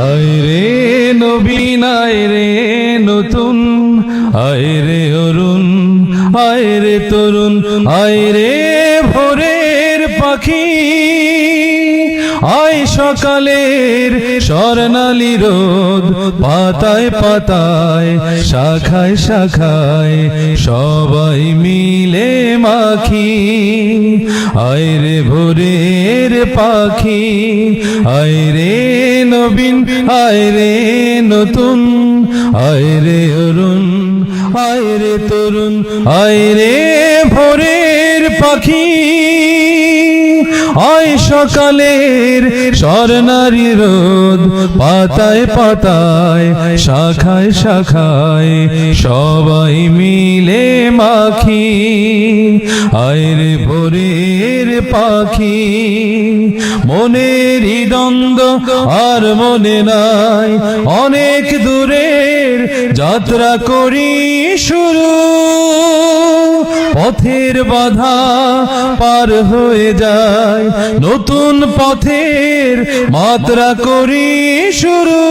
আয় রে নবীন আয় রে নতুন আয় রে অরুণ আয় রে তরুণ আয় রে ভোরের পাখি আয় সকালের স্বর্ণালী রোদ, পাতায় পাতায়, শাখায় শাখায় সবাই মিলে মাখি। আয় রে ভোরের পাখি আয়রে নবীন আয়রে নতুন আয়রে অরুণ আয়রে তরুণ আয়রে ভোরের পাখি। আয় সকালের স্বর্ণারী রোদ, পাতায় পাতায়, শাখায় শাখায় সবাই মিলে মাখি। আয় রে ভোরের পাখি, মনের দ্বন্দ্ব আর মনে নাই। অনেক দূরের যাত্রা করি শুরু। পথের বাধা পার হয়ে যায়। নতুন পথের মাত্রা করি শুরু